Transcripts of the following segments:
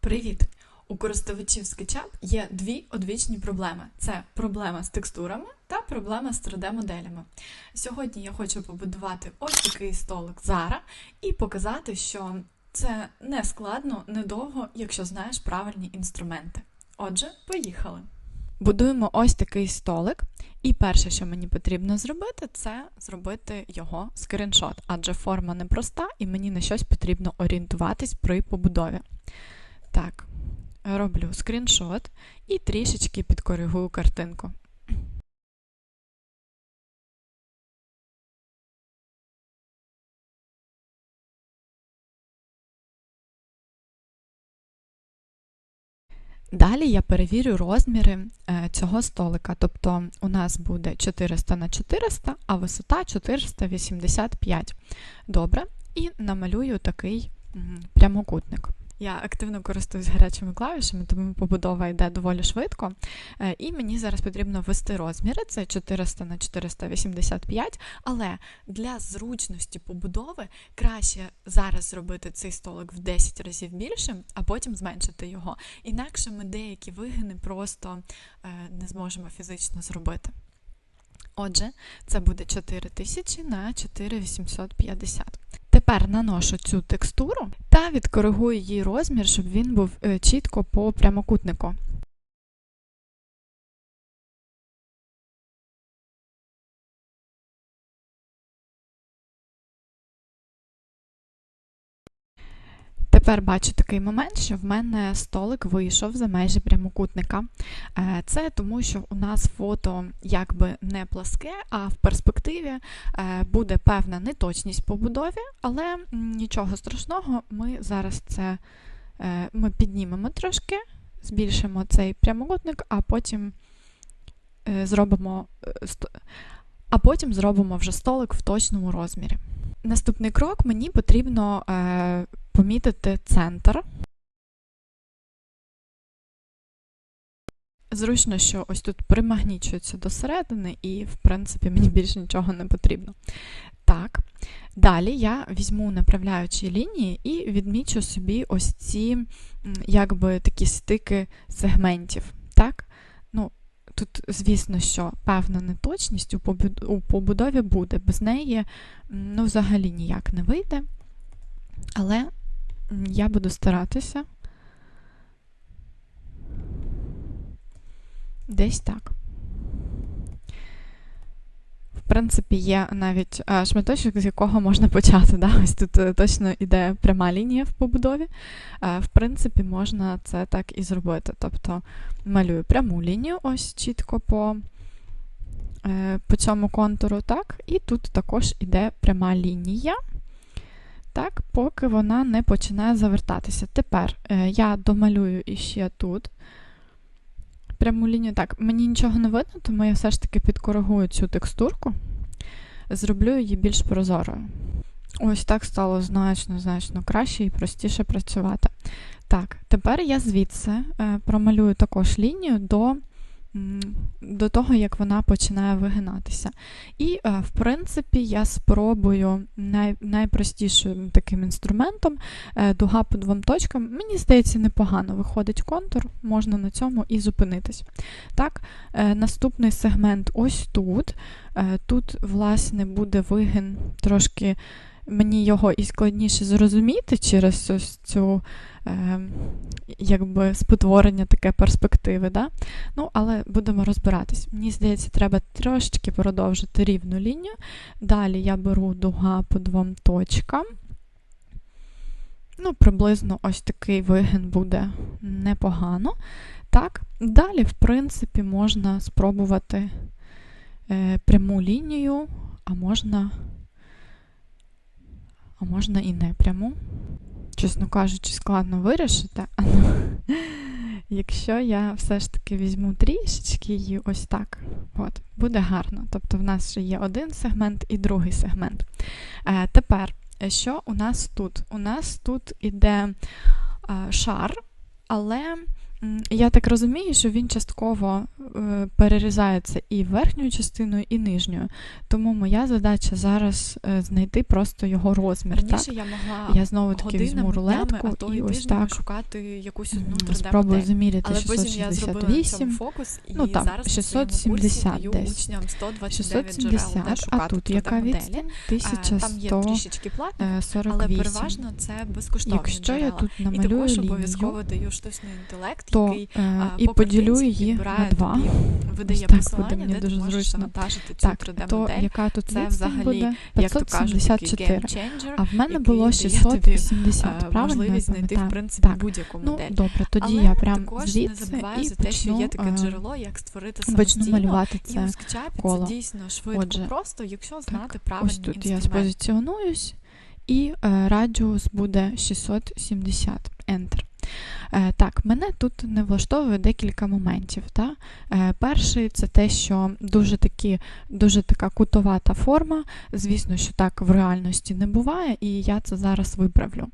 Привіт! У користувачів SketchUp є дві одвічні проблеми: це проблема з текстурами та проблема з 3D-моделями. Сьогодні я хочу побудувати ось такий столик Zara і показати, що це не складно, недовго, якщо знаєш правильні інструменти. Отже, поїхали! Будуємо ось такий столик, і перше, що мені потрібно зробити, це зробити його скріншот, адже форма непроста і мені на щось потрібно орієнтуватись при побудові. Так, роблю скріншот і трішечки підкоригую картинку. Далі я перевірю розміри е, цього столика. Тобто у нас буде 400 на 400, а висота 485. Добре, і намалюю такий прямокутник. Я активно користуюсь гарячими клавішами, тому побудова йде доволі швидко. Е, І мені зараз потрібно ввести розміри, це 400 на 485, але для зручності побудови краще зараз зробити цей столик в 10 разів більшим, а потім зменшити його. Інакше ми деякі вигини просто е, не зможемо фізично зробити. Отже, це буде 4000 на 4850. Тепер наношу цю текстуру та відкоригую її розмір, щоб він був е, чітко по прямокутнику. Тепер бачу такий момент, що в мене столик вийшов за межі прямокутника. Е, Це тому, що у нас фото якби не пласке, а в перспективі е, буде певна неточність побудові, але нічого страшного, ми зараз це е, ми піднімемо трошки, збільшимо цей прямокутник, а потім зробимо а потім зробимо вже столик в точному розмірі. Наступний крок мені потрібно е, помітити центр. Зручно, що ось тут примагнічується до середини, і, в принципі, мені більше нічого не потрібно. Так, далі я візьму направляючі лінії і відмічу собі ось ці якби такі стики сегментів. Так? Тут, звісно, що певна неточність у побудові буде, без неї ну, взагалі ніяк не вийде. Але я буду старатися десь так. Принципі, є навіть шматочок, з якого можна почати. Да? Ось тут е, точно йде пряма лінія в побудові. В принципі, можна це так і зробити. Тобто малюю пряму лінію, ось чітко по е, по цьому контуру, так, і тут також йде пряма лінія так, поки вона не починає завертатися. Тепер е, я домалюю іще тут пряму лінію. Так, мені нічого не видно, тому я все ж таки підкоригую цю текстурку, зроблю її більш прозорою. Ось так стало значно-значно краще і простіше працювати. Так, тепер я звідси е, промалюю також лінію до до того, як вона починає вигинатися. І, е, в принципі, я спробую най, найпростішим таким інструментом е, дуга по двом точкам. Мені здається, непогано виходить контур, можна на цьому і зупинитись. Так, е, Наступний сегмент ось тут. Тут, власне, буде вигин трошки. Мені його і складніше зрозуміти через ось цю е, якби спотворення таке перспективи. Да? Ну, Але будемо розбиратись. Мені здається, треба трошечки продовжити рівну лінію. Далі я беру дуга по двом точкам. Ну, Приблизно ось такий вигин буде непогано. Так, Далі, в принципі, можна спробувати е, пряму лінію, а можна а можна і не пряму. Чесно кажучи, складно вирішити. Якщо я все ж таки візьму трішечки її ось так, от, буде гарно. Тобто в нас ще є один сегмент і другий сегмент. Е, Тепер, що у нас тут? У нас тут іде е, шар, але Я так розумію, що він частково е, перерізається і верхньою частиною, і нижньою. Тому моя задача зараз е, знайти просто його розмір. Раніше так? я могла Я знову таки візьму рулетку а то і, і ось так шукати якусь одну 3D спробую заміряти Але потім я зробила на 668. фокус і Ну, так, зараз на 670 своєму курсі десь. учням 129 джерел, де шукати а тут яка відстань? А, Там є трішечки платних, але переважно це безкоштовні Якщо я джерела. тут І намалюю також лінію, обов'язково даю штучний інтелект, то який е, і по поділю її на два. видає так буде мені де дуже зручно. Так, то яка тут Це взагалі, буде? як то кажуть, 574. А в мене було дає тобі, 670, е, правильно? можливість знайти, в принципі, Так. будь-яку Ну, модель. добре, тоді я прям звідси і за те, що є таке е, джерело, як створити почну малювати це коло. це дійсно швидко, Отже, просто, якщо знати правильний ось тут я спозиціонуюсь, і радіус буде 670 Enter. Е, так, мене тут не влаштовує декілька моментів. Та? Е, перший це те, що дуже, такі, дуже така кутовата форма. Звісно, що так в реальності не буває, і я це зараз виправлю.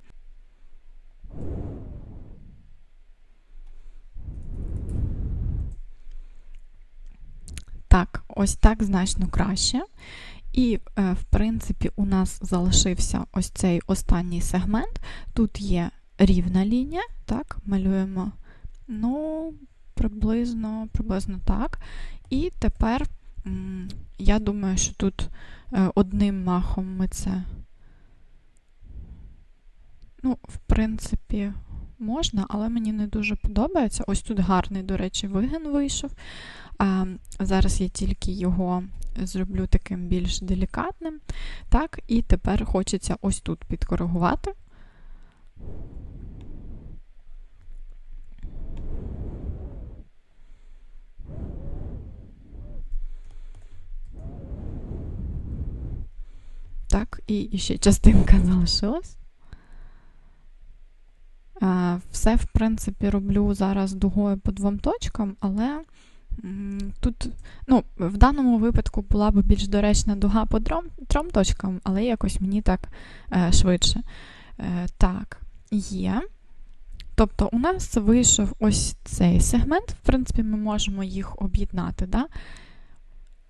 Так, ось так значно краще. І, е, в принципі, у нас залишився ось цей останній сегмент. Тут є рівна лінія, так, малюємо, ну, приблизно, приблизно так. І тепер, я думаю, що тут е, одним махом ми це, ну, в принципі, можна, але мені не дуже подобається. Ось тут гарний, до речі, вигин вийшов. А, Зараз я тільки його зроблю таким більш делікатним. Так, і тепер хочеться ось тут підкоригувати. Так, і ще частинка залишилась. Все, в принципі, роблю зараз дугою по двом точкам, але тут, ну, в даному випадку була б більш доречна дуга по трьом, трьом точкам, але якось мені так е, швидше. Е, Так, є. Тобто, у нас вийшов ось цей сегмент, в принципі, ми можемо їх об'єднати. Да?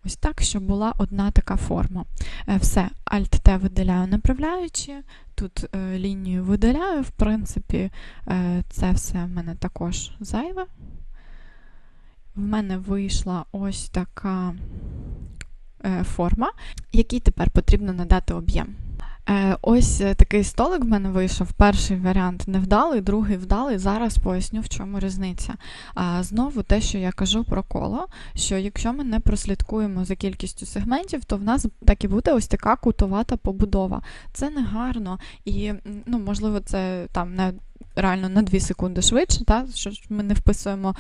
Ось так, щоб була одна така форма. Е, все, Alt-T видаляю направляючи, тут е, лінію видаляю, в принципі, е, це все в мене також зайве. В мене вийшла ось така форма, якій тепер потрібно надати об'єм. Е, ось такий столик в мене вийшов. Перший варіант невдалий, другий вдалий. Зараз поясню, в чому різниця. Знову те, що я кажу про коло, що якщо ми не прослідкуємо за кількістю сегментів, то в нас так і буде ось така кутовата побудова. Це не гарно і, ну, можливо, це там не реально на 2 секунди швидше, та, що ми не вписуємо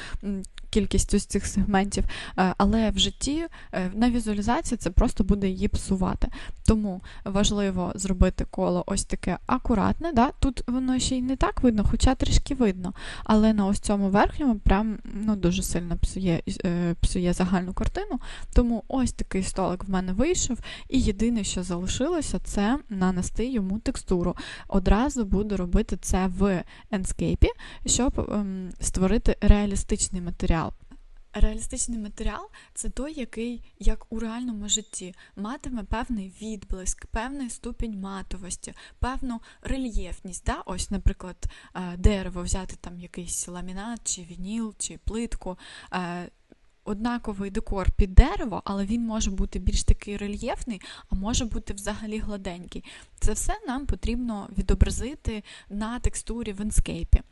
кількість ось цих сегментів, е, але в житті е, на візуалізації це просто буде її псувати. Тому важливо зробити коло ось таке акуратне. Да? Тут воно ще й не так видно, хоча трішки видно. Але на ось цьому верхньому прям ну, дуже сильно псує, е, псує загальну картину. Тому ось такий столик в мене вийшов. І єдине, що залишилося, це нанести йому текстуру. Одразу буду робити це в Enscape, щоб ем, створити реалістичний матеріал. Реалістичний матеріал це той, який, як у реальному житті, матиме певний відблиск, певний ступінь матовості, певну рельєфність. Да? Ось, наприклад, е, дерево взяти там якийсь ламінат, чи вініл, чи плитку. Е, однаковий декор під дерево, але він може бути більш такий рельєфний, а може бути взагалі гладенький. Це все нам потрібно відобразити на текстурі в енскейпі.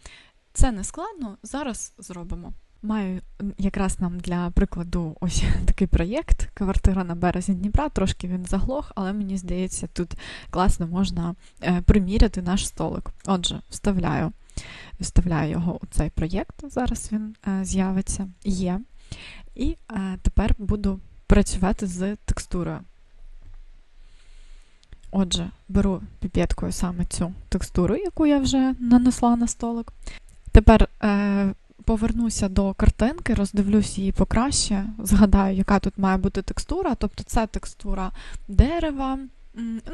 Це не складно, зараз зробимо. Маю якраз нам для прикладу ось такий проєкт Квартира на березі Дніпра. Трошки він заглох, але мені здається, тут класно можна е, приміряти наш столик. Отже, вставляю вставляю його у цей проєкт. Зараз він е, з'явиться, є. І е, тепер буду працювати з текстурою. Отже, беру піпеткою саме цю текстуру, яку я вже нанесла на столик. Тепер е, повернуся до картинки, роздивлюсь її покраще, згадаю, яка тут має бути текстура. Тобто це текстура дерева.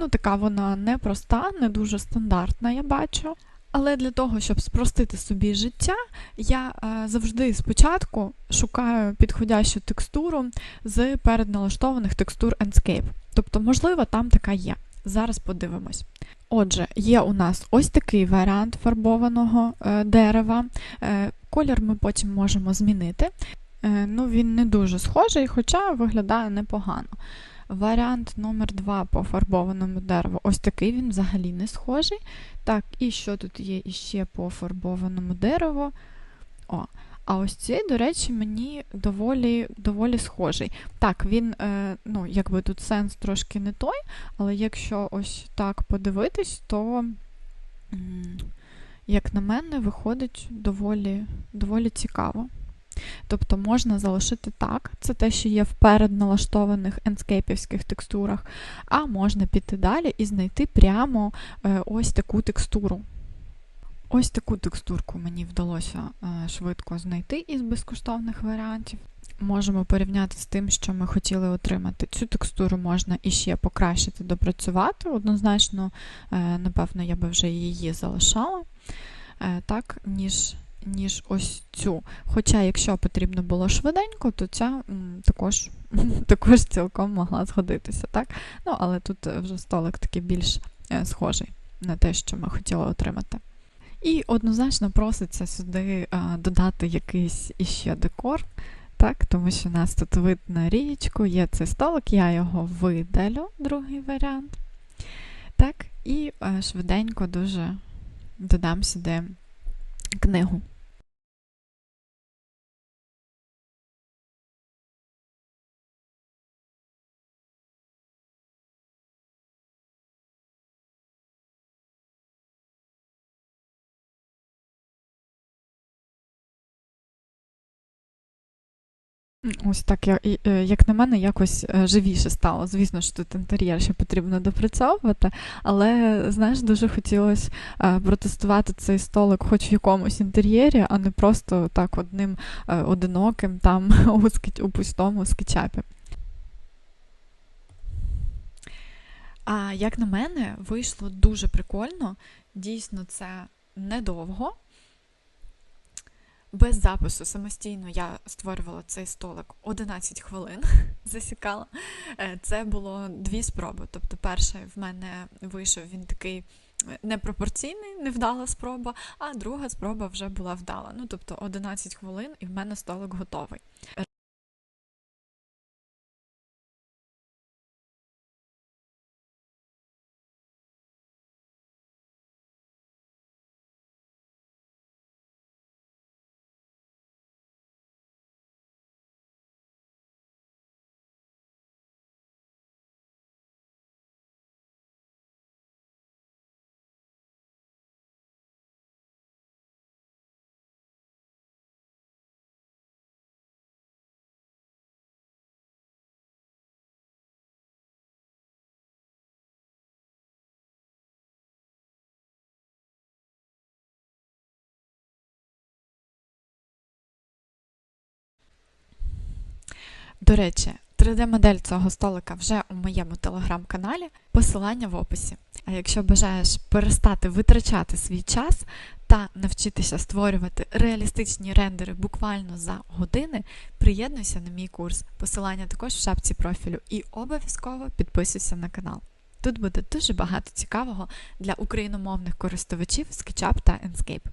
Ну, така вона непроста, не дуже стандартна, я бачу. Але для того, щоб спростити собі життя, я е, завжди спочатку шукаю підходящу текстуру з передналаштованих текстур Enscape. Тобто, можливо, там така є. Зараз подивимось. Отже, є у нас ось такий варіант фарбованого е, дерева. Е, колір ми потім можемо змінити. Е, ну, Він не дуже схожий, хоча виглядає непогано. Варіант номер 2 по фарбованому дереву. Ось такий він взагалі не схожий. Так, і що тут є іще по фарбованому дереву? О, а ось цей, до речі, мені доволі доволі схожий. Так, він, е, ну, якби тут сенс трошки не той, але якщо ось так подивитись, то, як на мене, виходить доволі, доволі цікаво. Тобто можна залишити так, це те, що є в передналаштованих енскейпівських текстурах, а можна піти далі і знайти прямо е, ось таку текстуру. Ось таку текстурку мені вдалося е, швидко знайти із безкоштовних варіантів. Можемо порівняти з тим, що ми хотіли отримати. Цю текстуру можна іще покращити, допрацювати. Однозначно, е, напевно, я би вже її залишала, так, ніж ніж ось цю. Хоча, якщо потрібно було швиденько, то ця також також цілком могла згодитися. так? Ну, Але тут вже столик такий більш е, схожий на те, що ми хотіли отримати. І однозначно проситься сюди додати якийсь іще декор, так, тому що у нас тут видно річку, є цей столик, я його видалю, другий варіант. Так, І е, швиденько дуже додам сюди книгу. Ось так, е, як на мене, якось е, живіше стало. Звісно, що тут інтер'єр ще потрібно допрацьовувати, але, знаєш, дуже хотілося е, протестувати цей столик хоч в якомусь інтер'єрі, а не просто так одним одиноким там у, пустому скетчапі. А як на мене, вийшло дуже прикольно. Дійсно, це недовго. Без запису самостійно я створювала цей столик 11 хвилин, засікала. Е, це було дві спроби. Тобто, перший в мене вийшов він такий е, непропорційний, невдала спроба, а друга спроба вже була вдала. Ну, тобто 11 хвилин, і в мене столик готовий. До речі, 3D-модель цього столика вже у моєму телеграм-каналі, посилання в описі. А якщо бажаєш перестати витрачати свій час та навчитися створювати реалістичні рендери буквально за години, приєднуйся на мій курс. Посилання також в шапці профілю і обов'язково підписуйся на канал. Тут буде дуже багато цікавого для україномовних користувачів SketchUp та Enscape.